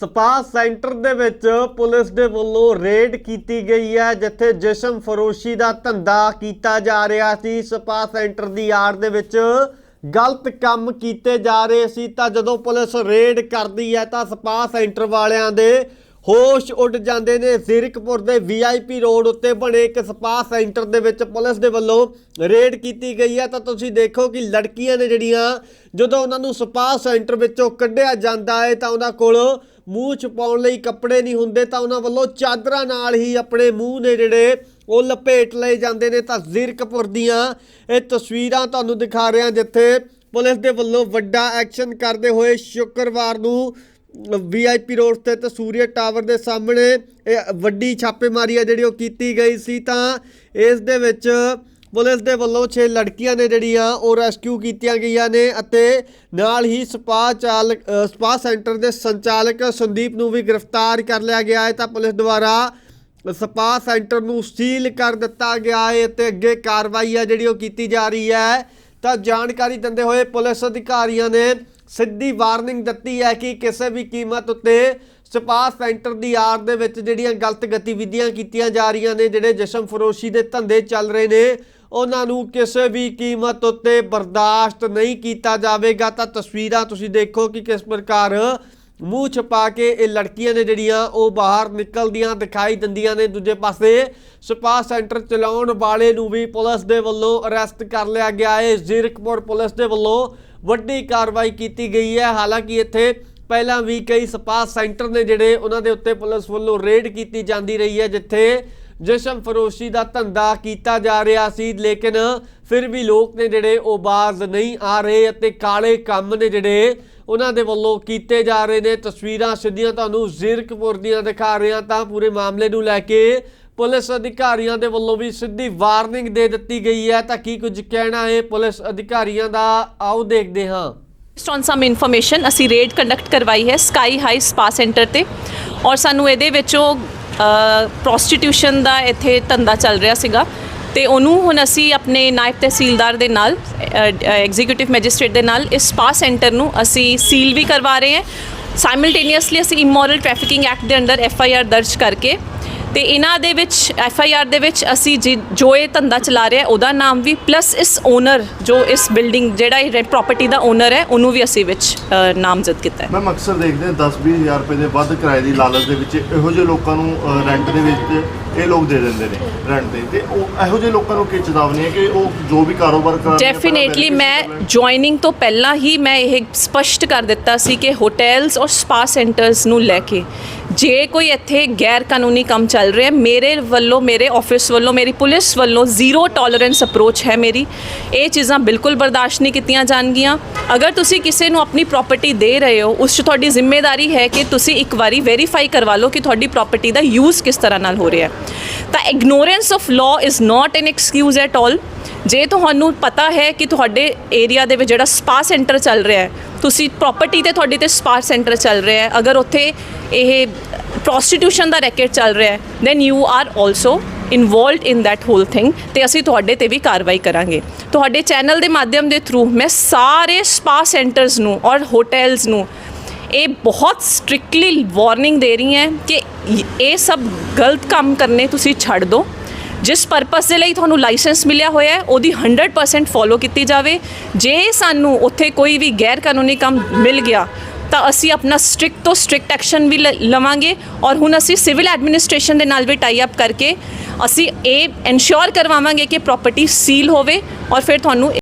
Spa centre ਦੇ ਵਿੱਚ police ਦੇ ਵੱਲੋਂ ਰੇਡ ਕੀਤੀ ਗਈ ਹੈ, ਜਿੱਥੇ ਜਿਸਮ ਫਰੋਸ਼ੀ ਦਾ ਧੰਦਾ ਕੀਤਾ ਜਾ ਰਿਹਾ ਸੀ। ਸਪਾ ਸੈਂਟਰ ਦੀ ਆੜ ਦੇ ਵਿੱਚ ਗਲਤ ਕੰਮ ਕੀਤੇ ਜਾ ਰਹੇ ਸੀ। ਤਾਂ ਜਦੋਂ ਪੁਲਿਸ ਰੇਡ ਕਰਦੀ ਹੈ, ਤਾਂ ਸਪਾ ਸੈਂਟਰ ਵਾਲਿਆਂ ਦੇ ਹੋਸ਼ ਉੱਡ ਜਾਂਦੇ ਨੇ। ਜ਼ੀਰਕਪੁਰ ਦੇ ਵੀਆਈਪੀ ਰੋਡ ਉੱਤੇ ਬਣੇ ਇੱਕ ਸਪਾ ਸੈਂਟਰ ਦੇ ਵਿੱਚ ਪੁਲਿਸ ਦੇ ਵੱਲੋਂ ਰੇਡ ਕੀਤੀ ਗਈ ਹੈ। ਤਾਂ ਤੁਸੀਂ ਦੇਖੋ ਕਿ ਲੜਕੀਆਂ ਨੇ ਜਿਹੜੀਆਂ, ਜਦੋਂ ਉਹਨਾਂ ਨੂੰ ਸਪਾ ਸੈਂਟਰ ਵਿੱਚੋਂ ਕੱਢਿਆ ਜਾਂਦਾ ਹੈ, ਤਾਂ ਉਹਨਾਂ ਕੋਲ ਮੂੰਹ ਛੁਪਾਉਣ ਲਈ ਕੱਪੜੇ ਨਹੀਂ ਹੁੰਦੇ ਤਾਂ ਉਹਨਾਂ ਵੱਲੋਂ ਚਾਦਰਾਂ ਨਾਲ ਹੀ ਆਪਣੇ ਮੂੰਹ ਨੇ ਜਿਹੜੇ ਉਹ ਲਪੇਟ ਲਏ ਜਾਂਦੇ ਨੇ। ਤਾਂ ਜ਼ੀਰਕਪੁਰ ਦੀਆਂ ਇਹ ਤਸਵੀਰਾਂ ਤੁਹਾਨੂੰ ਦਿਖਾ ਰਿਹਾ ਜਿੱਥੇ ਪੁਲਿਸ ਦੇ ਵੱਲੋਂ ਵੱਡਾ ਐਕਸ਼ਨ ਕਰਦੇ ਹੋਏ ਸ਼ੁੱਕਰਵਾਰ ਨੂੰ ਵੀਆਈਪੀ ਰੋਡ ਤੇ ਤੇ ਸੂਰਿਆ ਟਾਵਰ ਦੇ ਸਾਹਮਣੇ ਇਹ ਵੱਡੀ ਛਾਪੇਮਾਰੀ ਆ ਜਿਹੜੀ ਉਹ ਕੀਤੀ ਗਈ ਸੀ। ਤਾਂ ਇਸ ਦੇ ਵਿੱਚ ਪੁਲਿਸ ਦੇ ਵੱਲੋਂ 6 ਲੜਕੀਆਂ ਨੇ ਜਿਹੜੀਆਂ ਉਹ ਰੈਸਕਿਊ ਕੀਤੀਆਂ ਗਈਆਂ ਨੇ ਅਤੇ ਨਾਲ ਹੀ ਸਪਾ ਚਾਲਕ ਸਪਾ ਸੈਂਟਰ ਦੇ ਸੰਚਾਲਕ ਸੰਦੀਪ ਨੂੰ ਵੀ ਗ੍ਰਿਫਤਾਰ ਕਰ ਲਿਆ ਗਿਆ ਹੈ। ਤਾਂ ਪੁਲਿਸ ਦੁਆਰਾ ਸਪਾ ਸੈਂਟਰ ਨੂੰ ਸੀਲ ਕਰ ਦਿੱਤਾ ਗਿਆ ਹੈ ਤੇ ਅੱਗੇ ਕਾਰਵਾਈ ਆ ਜਿਹੜੀ ਉਹ ਕੀਤੀ ਜਾ ਰਹੀ ਹੈ। ਤਾਂ ਜਾਣਕਾਰੀ ਦਿੰਦੇ ਹੋਏ ਪੁਲਿਸ ਅਧਿਕਾਰੀਆਂ ਨੇ ਸਿੱਧੀ ਵਾਰਨਿੰਗ ਦਿੱਤੀ ਹੈ ਕਿ ਕਿਸੇ ਵੀ ਕੀਮਤ ਉੱਤੇ ਸਪਾ ਸੈਂਟਰ ਦੀ ਆੜ ਦੇ ਵਿੱਚ ਜਿਹੜੀਆਂ ਗਲਤ ਗਤੀਵਿਧੀਆਂ ਕੀਤੀਆਂ ਜਾ ਰਹੀਆਂ ਨੇ, ਜਿਹੜੇ ਜਿਸਮ ਫਰੋਸ਼ੀ ਦੇ ਧੰਦੇ ਚੱਲ ਰਹੇ ਨੇ ਉਹਨਾਂ ਨੂੰ ਕਿਸੇ ਵੀ ਕੀਮਤ ਉੱਤੇ ਬਰਦਾਸ਼ਤ ਨਹੀਂ ਕੀਤਾ ਜਾਵੇਗਾ। ਤਾਂ ਤਸਵੀਰਾਂ ਤੁਸੀਂ ਦੇਖੋ ਕਿ ਕਿਸ ਪ੍ਰਕਾਰ ਮੂੰਹ ਛਪਾ ਕੇ ਇਹ ਲੜਕੀਆਂ ਨੇ ਜਿਹੜੀਆਂ ਉਹ ਬਾਹਰ ਨਿਕਲਦੀਆਂ ਦਿਖਾਈ ਦਿੰਦੀਆਂ ਨੇ। ਦੂਜੇ ਪਾਸੇ ਸਪਾ ਸੈਂਟਰ ਚਲਾਉਣ ਵਾਲੇ ਨੂੰ ਵੀ ਪੁਲਿਸ ਦੇ ਵੱਲੋਂ ਅਰੈਸਟ ਕਰ ਲਿਆ ਗਿਆ ਹੈ। ਜ਼ੀਰਕਪੁਰ ਪੁਲਿਸ ਦੇ ਵੱਲੋਂ ਵੱਡੀ ਕਾਰਵਾਈ ਕੀਤੀ ਗਈ ਹੈ। ਹਾਲਾਂਕਿ ਇੱਥੇ ਪਹਿਲਾਂ ਵੀ ਕਈ ਸਪਾ ਸੈਂਟਰ ਨੇ ਜਿਹੜੇ ਉਹਨਾਂ ਦੇ ਉੱਤੇ ਪੁਲਿਸ ਵੱਲੋਂ ਰੇਡ ਕੀਤੀ ਜਾਂਦੀ ਰਹੀ ਹੈ, ਜਿੱਥੇ ਜਸ਼ਨ ਫਰੋਸ਼ੀ ਦਾ ਧੰਦਾ ਕੀਤਾ ਜਾ ਰਿਹਾ ਸੀ, ਲੇਕਿਨ ਫਿਰ ਵੀ ਲੋਕ ਨੇ ਜਿਹੜੇ ਉਹ ਬਾਜ਼ ਨਹੀਂ ਆ ਰਹੇ ਅਤੇ ਕਾਲੇ ਕੰਮ ਨੇ ਜਿਹੜੇ ਉਹਨਾਂ ਦੇ ਵੱਲੋਂ ਕੀਤੇ ਜਾ ਰਹੇ ਨੇ। ਤਸਵੀਰਾਂ ਸਿੱਧੀਆਂ ਤੁਹਾਨੂੰ ਜ਼ੀਰਕਪੁਰ ਦੀਆਂ ਦਿਖਾ ਰਹੇ ਹਾਂ। ਤਾਂ ਪੂਰੇ ਮਾਮਲੇ ਨੂੰ ਲੈ ਕੇ ਪੁਲਿਸ ਅਧਿਕਾਰੀਆਂ ਦੇ ਵੱਲੋਂ ਵੀ ਸਿੱਧੀ ਵਾਰਨਿੰਗ ਦੇ ਦਿੱਤੀ ਗਈ ਹੈ। ਤਾਂ ਕੀ ਕੁਝ ਕਹਿਣਾ ਹੈ ਪੁਲਿਸ ਅਧਿਕਾਰੀਆਂ ਦਾ? ਆਓ ਦੇਖਦੇ ਹਾਂ। ਬੇਸਡ ਔਨ ਸਮ ਇਨਫੋਰਮੇਸ਼ਨ ਅਸੀਂ ਰੇਡ ਕੰਡਕਟ ਕਰਵਾਈ ਹੈ ਸਕਾਈ ਹਾਈ ਸਪਾ ਸੈਂਟਰ ਤੇ। ਔਰ ਸਾਨੂੰ ਇਹਦੇ ਵਿੱਚੋਂ ਪ੍ਰੋਸਟੀਟਿਊਸ਼ਨ ਦਾ ਇੱਥੇ ਧੰਦਾ ਚੱਲ ਰਿਹਾ ਸੀਗਾ ਤੇ ਉਹਨੂੰ ਹੁਣ ਅਸੀਂ ਆਪਣੇ ਨਾਇਬ ਤਹਿਸੀਲਦਾਰ ਦੇ ਨਾਲ ਐਗਜ਼ੀਕਿਊਟਿਵ ਮੈਜਿਸਟ੍ਰੇਟ ਦੇ ਨਾਲ ਇਸ ਸਪਾ ਸੈਂਟਰ ਨੂੰ ਅਸੀਂ ਸੀਲ ਵੀ ਕਰਵਾ ਰਹੇ ਹਾਂ। ਸਾਈਮਲਟੇਨੀਅਸਲੀ ਅਸੀਂ ਇਮੋਰਲ ਟ੍ਰੈਫਿਕਿੰਗ ਐਕਟ ਦੇ ਅੰਡਰ ਐਫ ਆਈ ਆਰ ਦਰਜ ਕਰਕੇ ਤੇ ਇਹਨਾਂ ਦੇ ਵਿੱਚ ਐਫ ਆਈ ਆਰ ਦੇ ਵਿੱਚ ਅਸੀਂ ਜਿ- ਜੋ ਇਹ ਧੰਦਾ ਚਲਾ ਰਿਹਾ ਉਹਦਾ ਨਾਮ ਵੀ ਪਲੱਸ ਇਸ ਓਨਰ ਜੋ ਇਸ ਬਿਲਡਿੰਗ ਜਿਹੜਾ ਇਹ ਪ੍ਰਾਪਰਟੀ ਦਾ ਓਨਰ ਹੈ ਉਹਨੂੰ ਵੀ ਅਸੀਂ ਵਿੱਚ ਅ, ਨਾਮਜ਼ਦ ਕੀਤਾ ਹੈ। ਮੈਂ ਅਕਸਰ ਦੇਖਦੇ ਹਾਂ 10 ਹਜ਼ਾਰ ਰੁਪਏ ਦੇ ਵੱਧ ਕਿਰਾਏ ਦੀ ਲਾਲਚ ਦੇ ਵਿੱਚ ਇਹੋ ਜਿਹੇ ਲੋਕਾਂ ਨੂੰ ਰੈਂਟ ਦੇ ਵਿੱਚ ਇਹ ਲੋਕ ਦੇ ਦਿੰਦੇ ਨੇ ਰੈਂਟ ਤੇ ਤੇ ਉਹ ਇਹੋ ਜਿਹੇ ਲੋਕਾਂ ਨੂੰ ਕੀ ਚੇਤਾਵਨੀ ਹੈ ਕਿ ਉਹ ਜੋ ਵੀ ਕਾਰੋਬਾਰ ਕਰ ਡੈਫੀਨੇਟਲੀ ਮੈਂ ਜੁਆਇਨਿੰਗ ਤੋਂ ਪਹਿਲਾਂ ਹੀ ਮੈਂ ਇਹ ਸਪਸ਼ਟ ਕਰ ਦਿੱਤਾ ਸੀ ਕਿ ਹੋਟਲਸ ਔਰ ਸਪਾ ਸੈਂਟਰਸ ਨੂੰ ਲੈ ਕੇ ਜੇ ਕੋਈ ਇੱਥੇ ਗੈਰ ਕਾਨੂੰਨੀ ਕੰਮ ਚੱਲ ਰਿਹਾ ਮੇਰੇ ਵੱਲੋਂ, ਮੇਰੇ ਆਫਿਸ ਵੱਲੋਂ, ਮੇਰੀ ਪੁਲਿਸ ਵੱਲੋਂ ਜ਼ੀਰੋ ਟੋਲਰੈਂਸ ਅਪਰੋਚ ਹੈ ਮੇਰੀ। ਇਹ ਚੀਜ਼ਾਂ ਬਿਲਕੁਲ ਬਰਦਾਸ਼ਤ ਨਹੀਂ ਕੀਤੀਆਂ ਜਾਣਗੀਆਂ। ਅਗਰ ਤੁਸੀਂ ਕਿਸੇ ਨੂੰ ਆਪਣੀ ਪ੍ਰਾਪਰਟੀ ਦੇ ਰਹੇ ਹੋ, ਉਸ 'ਚ ਤੁਹਾਡੀ ਜ਼ਿੰਮੇਵਾਰੀ ਹੈ ਕਿ ਤੁਸੀਂ ਇੱਕ ਵਾਰੀ ਵੈਰੀਫਾਈ ਕਰਵਾ ਲਓ ਕਿ ਤੁਹਾਡੀ ਪ੍ਰਾਪਰਟੀ ਦਾ ਯੂਜ਼ ਕਿਸ ਤਰ੍ਹਾਂ ਨਾਲ ਹੋ ਰਿਹਾ ਹੈ। ਤਾਂ ignorance of law is not an excuse at all ਜੇ ਤੁਹਾਨੂੰ ਪਤਾ ਹੈ ਕਿ ਤੁਹਾਡੇ ਏਰੀਆ ਦੇ ਵਿੱਚ ਜਿਹੜਾ ਸਪਾ ਸੈਂਟਰ ਚੱਲ ਰਿਹਾ ਹੈ ਤੁਸੀਂ ਪ੍ਰਾਪਰਟੀ ਤੇ ਤੁਹਾਡੇ ਤੇ ਸਪਾ ਸੈਂਟਰ ਚੱਲ ਰਿਹਾ ਹੈ। ਅਗਰ ਉੱਥੇ ਇਹ ਪ੍ਰੋਸਟੀਟਿਊਸ਼ਨ ਦਾ ਰੈਕੇਟ ਚੱਲ ਰਿਹਾ ਹੈ then you are also involved in that whole thing ਤੇ ਅਸੀਂ ਤੁਹਾਡੇ ਤੇ ਵੀ ਕਾਰਵਾਈ ਕਰਾਂਗੇ। ਤੁਹਾਡੇ ਚੈਨਲ ਦੇ ਮਾਧਿਅਮ ਦੇ ਥਰੂ ਮੈਂ ਸਾਰੇ ਸਪਾ ਸੈਂਟਰਸ ਨੂੰ ਔਰ ਹੋਟਲਸ ਨੂੰ ਇਹ ਬਹੁਤ ਸਟ੍ਰਿਕਟਲੀ ਵਾਰਨਿੰਗ ਦੇ ਰਹੀ ਹੈ ਕਿ ਇਹ ਸਭ ਗਲਤ ਕੰਮ ਕਰਨੇ ਤੁਸੀਂ ਛੱਡ ਦਿਓ। ਜਿਸ ਪਰਪਸ ਦੇ ਲਈ ਤੁਹਾਨੂੰ ਲਾਇਸੈਂਸ ਮਿਲਿਆ ਹੋਇਆ ਹੈ, ਉਹਦੀ 100% ਫੋਲੋ ਕੀਤੀ ਜਾਵੇ। ਜੇ ਸਾਨੂੰ ਉੱਥੇ ਕੋਈ ਵੀ ਗੈਰ ਕਾਨੂੰਨੀ ਕੰਮ ਮਿਲ ਗਿਆ, ਤਾਂ ਅਸੀਂ ਆਪਣਾ ਸਟ੍ਰਿਕਟ ਤੋਂ ਸਟ੍ਰਿਕਟ ਐਕਸ਼ਨ ਵੀ ਲ- ਲਵਾਂਗੇ ਔਰ ਹੁਣ ਅਸੀਂ ਸਿਵਲ ਐਡਮਿਨਿਸਟ੍ਰੇਸ਼ਨ ਦੇ ਨਾਲ ਵੀ ਟਾਈ ਅਪ ਕਰਕੇ ਅਸੀਂ ਇਹ ਇਨਸ਼ੋਰ ਕਰਵਾਵਾਂਗੇ ਕਿ ਪ੍ਰਾਪਰਟੀ ਸੀਲ ਹੋਵੇ ਔਰ ਫਿਰ ਤੁਹਾਨੂੰ